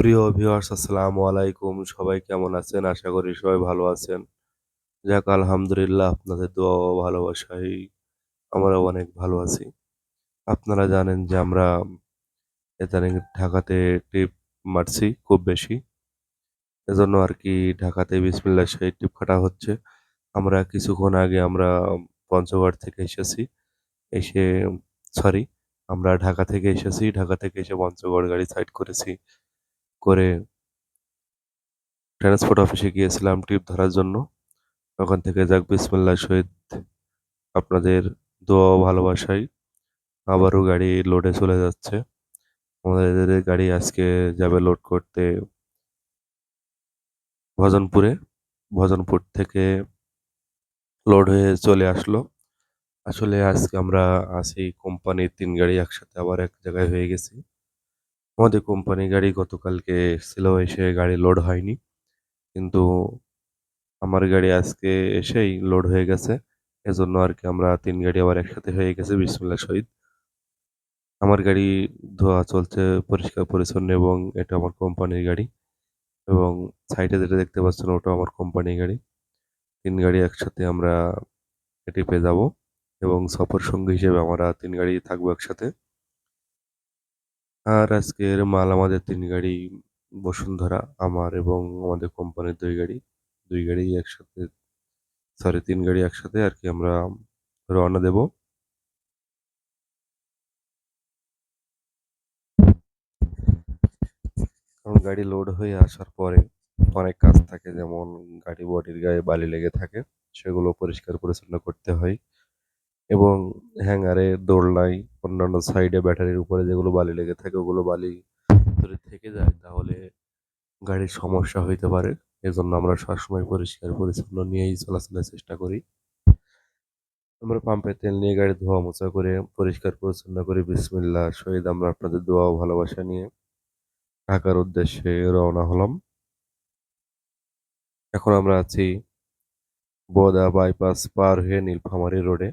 প্রিয় ভিউয়ার্স আসসালামু আলাইকুম। সবাই কেমন আছেন? আশা করি সবাই ভালো আছেন। যাক, আলহামদুলিল্লাহ আপনাদের দোয়া ও ভালোবাসায় আমরা অনেক ভালো আছি। আপনারা জানেন যে আমরা ইদানিং ঢাকাতে ট্রিপ মারছি খুব বেশি। এজন্য আর কি ঢাকাতে বিসমিল্লাহ সেই ট্রিপ কাটা হচ্ছে। আমরা কিছুক্ষণ আগে আমরা পঞ্চগড় থেকে এসেছি। এসে সরি আমরা ঢাকা থেকে এসেছি। ঢাকা থেকে এসে পঞ্চগড় গাড়ি সাইড করেছি। করে ট্রান্সপোর্ট অফিসে গিয়েছিলাম ট্রিপ ধরার জন্য। ওখান থেকে যাক, বিসমিল্লাহ সহিত আপনাদের দোয়া ও ভালোবাসায় আবারও গাড়ি লোডে চলে যাচ্ছে। আমাদের গাড়ি আজকে যাবে লোড করতে ভজনপুরে। ভজনপুর থেকে লোড হয়ে চলে আসলো। আসলে আজকে আমরা আছি কোম্পানির তিন গাড়ি একসাথে আবার এক জায়গায় হয়ে গেছি। আমাদের কোম্পানি গাড়ি গতকালকে ছিল, এসে গাড়ি লোড হয়নি। কিন্তু আমার গাড়ি আজকে এসেই লোড হয়ে গেছে। এজন্য আর কি আমরা তিন গাড়ি আবার একসাথে হয়ে গেছে বিসমুল্লাহ শহীদ। আমার গাড়ি ধোয়া চলছে পরিষ্কার, পরিচ্ছন্ন এবং এটা আমার কোম্পানির গাড়ি এবং সাইডে যেটা দেখতে পাচ্ছেন ওটা আমার কোম্পানির গাড়ি। তিন গাড়ি একসাথে আমরা এটি পেয়ে যাব এবং সফর সঙ্গী হিসেবে আমরা তিন গাড়ি থাকব একসাথে। আর আজকের মাল আমাদের তিন গাড়ি, বসুন্ধরা, আমার এবং আমাদের কোম্পানির দুই গাড়ি। দুই গাড়ি একসাথে সরি তিন গাড়ি একসাথে আর কি আমরা রওনা দেব। কারণ গাড়ি লোড হয়ে আসার পরে অনেক কাজ থাকে, যেমন গাড়ি বডির গায়ে বালি লেগে থাকে, সেগুলো পরিষ্কার পরিচ্ছন্ন করতে হয়। এবং হ্যাঙ্গারে, দোলনায়, অন্যান্য সাইডে ব্যাটারির উপরে যেগুলো বালি লেগে থাকে, ওগুলো বালি যদি থেকে যায়, তাহলে গাড়ির সমস্যা হইতে পারে। এজন্য আমরা সবসময় পরিষ্কার, পরিচ্ছন্ন নিয়েই চলাচলের চেষ্টা করি। আমরা পাম্পে তেল নিয়ে গাড়ি ধোয়া মোছা করে পরিষ্কার, পরিচ্ছন্ন করে। বিসমিল্লা শহীদ, আমরা আপনাদের দোয়া ও ভালোবাসা নিয়ে ঢাকার উদ্দেশ্যে রওনা হলাম। এখন আমরা আছি বোদা বাইপাস পার হয়ে নীলফামারী রোডে।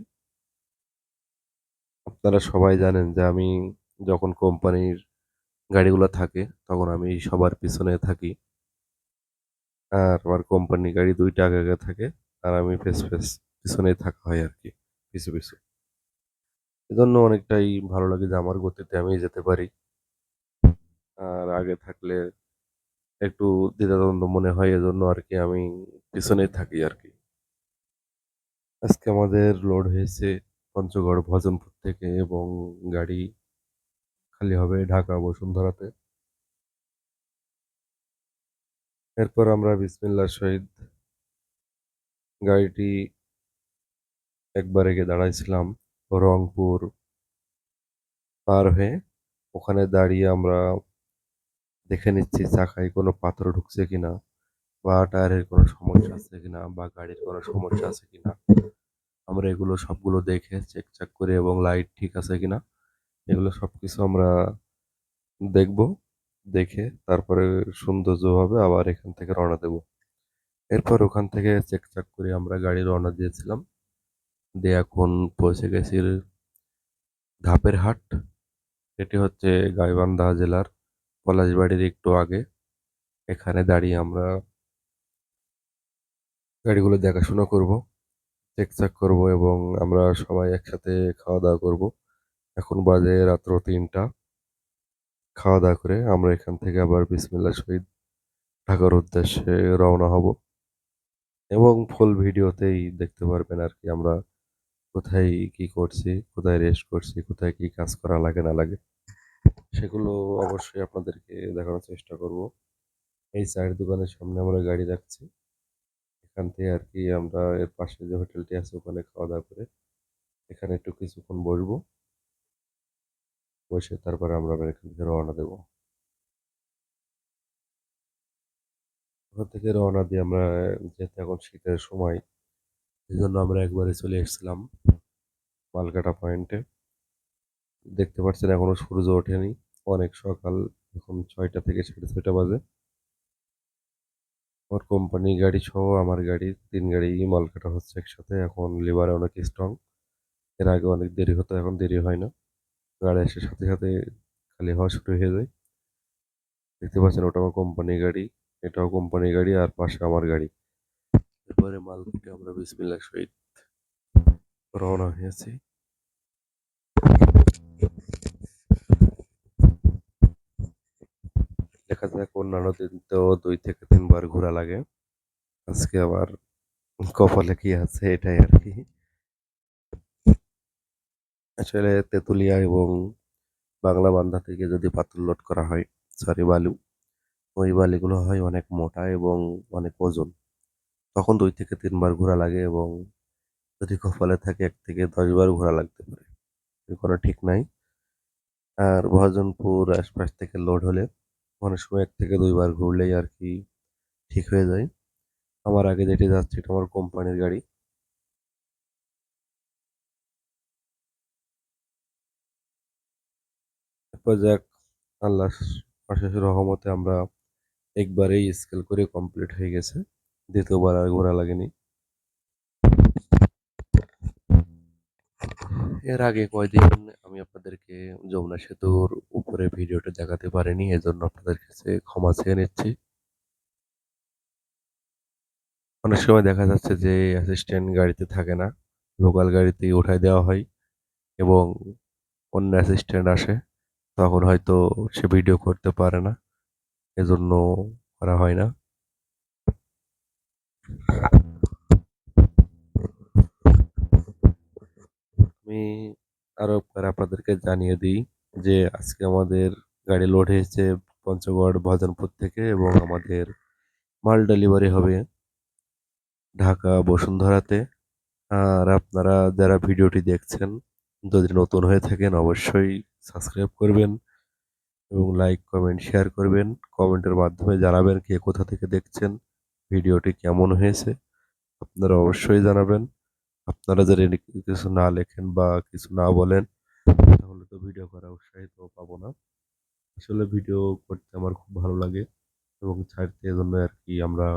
আপনারা সবাই জানেন যে আমি যখন কোম্পানির গাড়িগুলো থাকে, তখন আমি সবার পিছনে থাকি। আর আমার কোম্পানি গাড়ি দুইটা আগে আগে থাকে, আর আমি ফেস ফেস পিছনেই থাকা হয় আর কি, পিছু পিছু। এজন্য অনেকটাই ভালো লাগে যে আমার গতিতে আমি যেতে পারি। আর আগে থাকলে একটু দ্বিধাদ্বন্দ্ব মনে হয়, এজন্য আর কি আমি পিছনেই থাকি আর কি। আজকে আমাদের লোড হয়েছে পঞ্চগড় ভজনপুর থেকে এবং গাড়ি খালি হবে ঢাকা বসুন্ধরাতে। এরপর আমরা বিসমিল্লার সহিত গাড়িটি একবার এগে দাঁড়াইছিলাম রংপুর পার হয়ে। ওখানে দাঁড়িয়ে আমরা দেখে নিচ্ছি চাকায় কোনো পাথর ঢুকছে কিনা বা টায়ারের কোনো সমস্যা আছে কিনা বা গাড়ির কোনো সমস্যা আছে কিনা। আমরা এগুলো সবগুলো দেখে চেক চাক করে এবং লাইট ঠিক আছে কিনা, এগুলো সব কিছু আমরা দেখব, দেখে তারপরে সৌন্দর্যভাবে আবার এখান থেকে রওনা দেব। এরপর ওখান থেকে চেক চাক করে, আমরা গাড়ি রওনা দিয়েছিলাম। দিয়ে এখন পৌঁছে গেছি ধাপের হাট। এটি হচ্ছে গাইবান্ধা জেলার পলাশবাড়ির একটু আগে। এখানে দাঁড়িয়ে আমরা গাড়িগুলো দেখাশোনা করব। চেক চেক করব এবং আমরা সবাই একসাথে খাওয়া দাওয়া করব। এখন বাজে রাত্র তিনটা। খাওয়া দাওয়া করে আমরা এখান থেকে আবার বিসমিল্লা শহীদ ঢাকার উদ্দেশ্যে রওনা হব। এবং ফুল ভিডিওতেই দেখতে পারবেন আর কি আমরা কোথায় কি করছি, কোথায় রেস্ট করছি, কোথায় কি কাজ করা লাগে না লাগে। সেগুলো অবশ্যই আপনাদেরকে দেখানোর চেষ্টা করব। এই চায়ের দোকানের সামনে আমরা গাড়ি রাখছি। এখান থেকে আর কি আমরা এর পাশে যে হোটেলটি আছে ওখানে খাওয়া দাওয়া করে এখানে একটু কিছুক্ষণ বসবো। বসে তারপরে আমরা এখান থেকে রওনা দেবো। ওখান থেকে রওনা দিয়ে আমরা যেহেতু এখন শীতের সময় এই জন্য আমরা একবারে চলে এসেছিলাম মালকাটা পয়েন্টে। দেখতে পাচ্ছেন এখনও সূর্য ওঠেনি। অনেক সকাল, এখন ছয়টা থেকে সাড়ে ছয়টা বাজে। আমার কোম্পানি গাড়ি সহ আমার গাড়ি, তিন গাড়ি মালকাটা হচ্ছে একসাথে। এখন লিভারে অনেক স্ট্রং এর আগে অনেক দেরি হতো, এখন দেরি হয় না। গাড়ি এসে সাথে সাথে খালি হওয়া শুরু হয়ে যায়। দেখতে পাচ্ছেন ওটা আমার কোম্পানি গাড়ি, এটাও কোম্পানি গাড়ি, আর পাশে আমার গাড়ি। এরপরে মাল কুটে আমরা বিসমিল্লাহ সহিত রওনা হয়েছি। দেখা যাক অন্যান্য দিন তো দুই থেকে তিনবার ঘোরা লাগে। আজকে আবার কপালে কি আছে এটাই আর কি। আসলে তেঁতুলিয়া এবং বাংলা বান্ধা থেকে যদি পাথর লোড করা হয় সরি বালু, ওই বালিগুলো হয় অনেক মোটা এবং অনেক ওজন। তখন দুই থেকে তিনবার ঘোরা লাগে এবং যদি কপালে থাকে এক থেকে দশ বার ঘোরা লাগতে পারে। কোনো ঠিক নাই। আর ভজনপুর আশপাশ থেকে লোড হলে অনেক সময় এক থেকে দুইবার ঘুরলেই আর কি ঠিক হয়ে যায়। আমার আগে যেটি যাচ্ছে এটা আমার কোম্পানির গাড়ি। যাক, আল্লাহ অশেষ রহমতে আমরা একবারেই স্কেল করে কমপ্লিট হয়ে গেছে। দ্বিতীয়বার আর ঘোরা লাগেনি। এর আগে কয়দিন আমি আপনাদেরকে যমুনা সেতুর উপরে ভিডিওটা দেখাতে পারিনি, এজন্য আপনাদের কাছে ক্ষমা চেয়ে নিচ্ছি। অনেক সময় দেখা যাচ্ছে যে অ্যাসিস্ট্যান্ট গাড়িতে থাকে না লোকাল গাড়িতেই উঠাই দেওয়া হয় এবং অন্য অ্যাসিস্ট্যান্ট আসে, তখন হয়তো সে ভিডিও করতে পারে না, এজন্য করা হয় না। আমি আরও একবার আপনাদেরকে জানিয়ে দিই যে আজকে আমাদের গাড়ি লোড হয়েছে পঞ্চগড়, ভজনপুর থেকে এবং আমাদের মাল ডেলিভারি হবে ঢাকা, বসুন্ধরাতে। আর আপনারা যারা ভিডিওটি দেখছেন, যদি নতুন হয়ে থাকেন অবশ্যই সাবস্ক্রাইব করবেন এবং লাইক কমেন্ট শেয়ার করবেন। কমেন্টের মাধ্যমে জানাবেন কে কোথা থেকে দেখছেন, ভিডিওটি কেমন হয়েছে, আপনারা অবশ্যই জানাবেন। আপনারা যদি কিছু না লেখেন বা কিছু না বলেন, তাহলে তো ভিডিও করা উৎসাহিত পাবো না। আসলে ভিডিও করতে আমার খুব ভালো লাগে এবং ছাড়তে এজন্য আর কি আমরা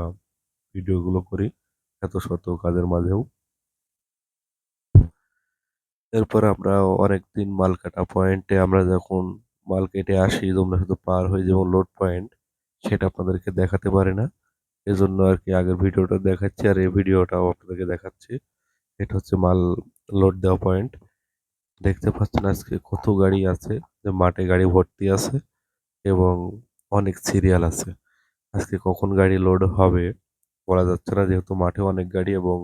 ভিডিওগুলো করি এত শত কাজের মাঝেও। এরপর আমরা অনেকদিন মাল কাটা পয়েন্টে আমরা যখন মাল কেটে আসি, তোমরা শুধু পার হয়ে যেমন লোড পয়েন্ট সেটা আপনাদেরকে দেখাতে পারি না। এজন্য আর কি আগের ভিডিওটা দেখাচ্ছি আর এই ভিডিওটাও আপনাদেরকে দেখাচ্ছি। এটা হচ্ছে মাল লোড দেওয়া পয়েন্ট দেখতে পাচ্ছেন আজকে কত গাড়ি আছে, যে মাঠে গাড়ি ভর্তি আছে এবং অনেক সিরিয়াল আছে। আজকে কখন গাড়ি লোড হবে বলা যাচ্ছে না, যেহেতু মাঠে অনেক গাড়ি এবং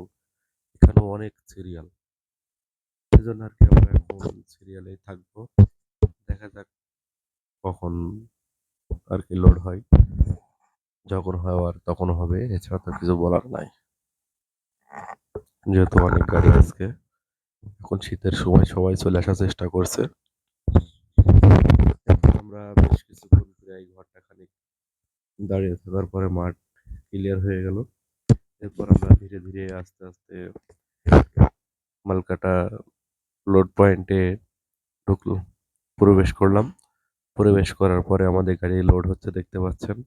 এখানেও অনেক সিরিয়াল সেজন্য আর কি আমরা এখন থাকব। দেখা যাক কখন আর কি লোড হয়। যখন হয় হওয়ার তখন হবে, এছাড়া তো কিছু বলার নাই। যেহেতু অনেক গাড়ি আজকে। এখন শীতের সময় সবাই চলে আসার চেষ্টা করছে। আমরা বেশ কিছুক্ষণ প্রায় ঘণ্টা খানিক দাঁড়িয়ে থাকার পরে মাঠ ক্লিয়ার হয়ে গেল। এরপর আমরা ধীরে ধীরে আস্তে আস্তে মালকাটা লোড পয়েন্টে ঢুকলো, প্রবেশ করলাম। প্রবেশ করার পরে আমাদের গাড়ি লোড হচ্ছে, দেখতে পাচ্ছেন।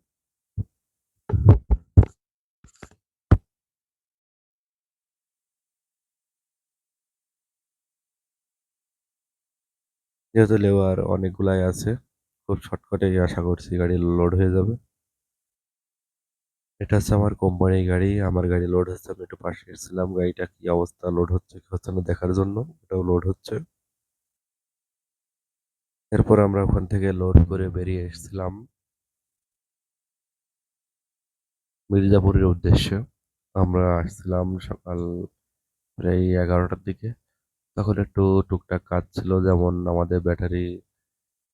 যেহেতু লেবার অনেকগুলাই আছে, খুব শর্টকাটেই আশা করছি গাড়ি লোড হয়ে যাবে। এটা হচ্ছে আমার কোম্পানির গাড়ি, আমার গাড়ি লোড হচ্ছে, আমি একটু পাশে এসেছিলাম গাড়িটা কি অবস্থা লোড হচ্ছে, কি হচ্ছে না দেখার জন্য এটাও লোড হচ্ছে। এরপর আমরা ওখান থেকে লোড করে বেরিয়ে এসেছিলাম মির্জাপুরের উদ্দেশ্যে। আমরা আসছিলাম সকাল প্রায় এগারোটার দিকে। তখন একটু টুকটাক কাজ ছিল, যেমন আমাদের ব্যাটারি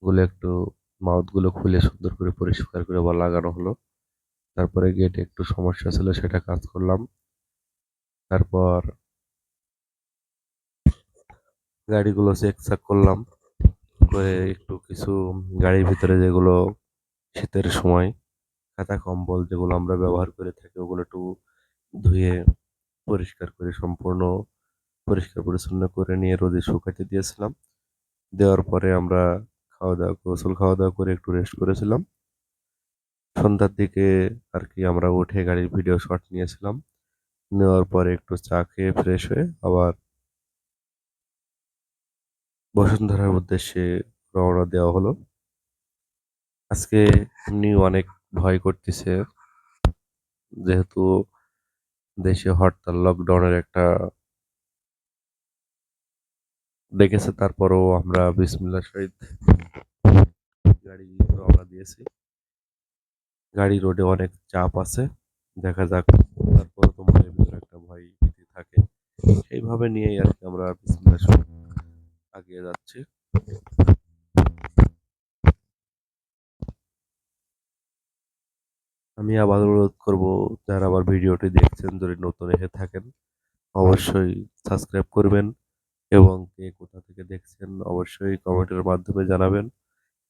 গুলো একটু মাউথগুলো খুলে সুন্দর করে পরিষ্কার করে বা লাগানো হলো। তারপরে গেটে একটু সমস্যা ছিল, সেটা কাজ করলাম। তারপর গাড়িগুলো চেক চাক করলাম। করে একটু কিছু গাড়ির ভিতরে যেগুলো শীতের সময় খাতা কম্বল যেগুলো আমরা ব্যবহার করে থাকি, ওগুলো একটু ধুয়ে পরিষ্কার করে সম্পূর্ণ পরিষ্কার পরিচ্ছন্ন করে নিয়ে রোদে শুকাতে দিয়েছিলাম। দেওয়ার পরে আমরা খাওয়া দাওয়া গোসল খাওয়া দাওয়া করে একটু রেস্ট করেছিলাম। সন্ধ্যার দিকে আর কি আমরা উঠে গাড়ির ভিডিও শট নিয়েছিলাম। নেওয়ার পরে একটু চা খেয়ে ফ্রেশ হয়ে আবার বসুন্ধরার উদ্দেশ্যে রওনা দেওয়া হলো। আজকে এমনি অনেক ভয় করতেছে। যেহেতু দেশে হরতাল লকডাউনের একটা ডেকেছে তারপরও আমরা বিসমিল্লাহ সহিত গাড়ি রওনা দিয়েছি। গাড়ি রোডে অনেক চাপ আছে, দেখা যাক তারপরে তো মনের ভিতরে একটা ভয় ভীতি থাকে। সেইভাবে নিয়েই আর কি আমরা বিসমিল্লাহ সহিত আগিয়ে যাচ্ছি। আমি আবার অনুরোধ করব, যারা আমার ভিডিওটি দেখছেন, যদি নতুন এসে থাকেন, অবশ্যই সাবস্ক্রাইব করবেন। এবং কে কোথা থেকে দেখছেন, অবশ্যই কমেন্টের মাধ্যমে জানাবেন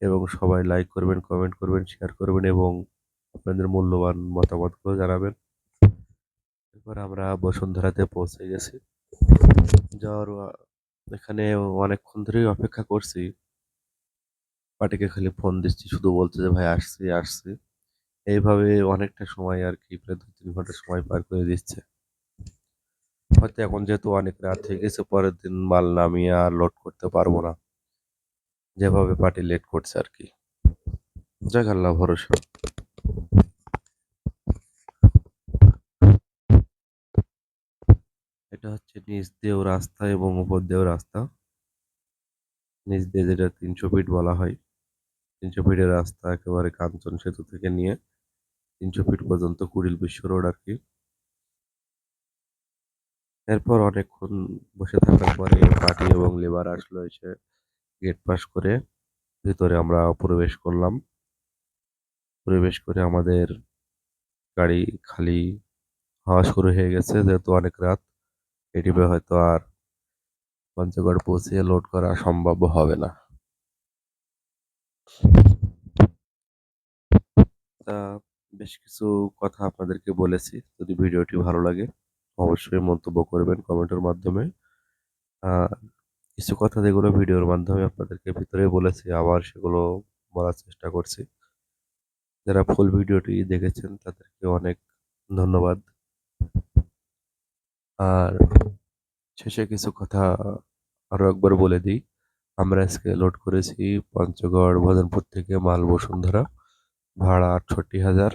এবং সবাই লাইক করবেন কমেন্ট করবেন শেয়ার করবেন এবং আপনাদের মূল্যবান মতামতগুলো জানাবেন। এরপর আমরা বসুন্ধরাতে পৌঁছে গেছি। যাওয়ার এখানে অনেকক্ষণ ধরেই অপেক্ষা করছি। পাটিকে খালি ফোন দিচ্ছি, শুধু বলছে যে, ভাই, আসছি আসছি। এইভাবে অনেকটা সময় আর কি, প্রায় দু তিন ঘণ্টা সময় পার করে দিচ্ছে। হয়তো এখন যেহেতু অনেক রাত হয়ে গেছে, পরের দিন মাল নামিয়ে আর লোড করতে পারব না। যেভাবে পার্টি লেট করছে আর কি। যাক, আল্লাহ ভরসা। এটা হচ্ছে নিচ দিয়েও রাস্তা এবং উপর দিয়েও রাস্তা। নিচ দিয়ে যেটা তিনশো ফিট বলা হয়। তিনশো ফিটের রাস্তা একেবারে কাঞ্চন সেতু থেকে নিয়ে তিনশো ফিট পর্যন্ত কুড়িল বিশ্ব রোড আর কি। এরপর অনেকক্ষণ বসে থাকার পরে পার্টি এবং লেবার আসলো এসে গেট পাস করে ভিতরে আমরা প্রবেশ করলাম। প্রবেশ করে আমাদের গাড়ি খালি হওয়া শুরু হয়ে গেছে, যেহেতু অনেক রাত, এটিপে হয়তো আর পঞ্চগড় পৌঁছে লোড করা সম্ভব হবে না। তা বেশ কিছু কথা আপনাদেরকে বলেছি, যদি ভিডিওটি ভালো লাগে। অবশ্যই মন্তব্য করবেন কমেন্টের মাধ্যমে। কিছু কথা যেগুলো ভিডিওর মাধ্যমে আপনাদেরকে ভিতরে বলেছি, আবার সেগুলো বলার চেষ্টা করছি। যারা ফুল ভিডিওটি দেখেছেন, তাদেরকে অনেক ধন্যবাদ। আর শেষে কিছু কথা আরও একবার বলে দিই। আমরা আজকে লোড করেছি পঞ্চগড় ভদনপুর থেকে মাল বসুন্ধরা ভাড়া আটষট্টি হাজার।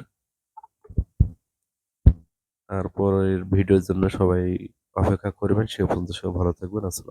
তারপরের ভিডিওর জন্য সবাই অপেক্ষা করবেন। সে পর্যন্ত সবাই ভালো থাকবেন। আসসালাম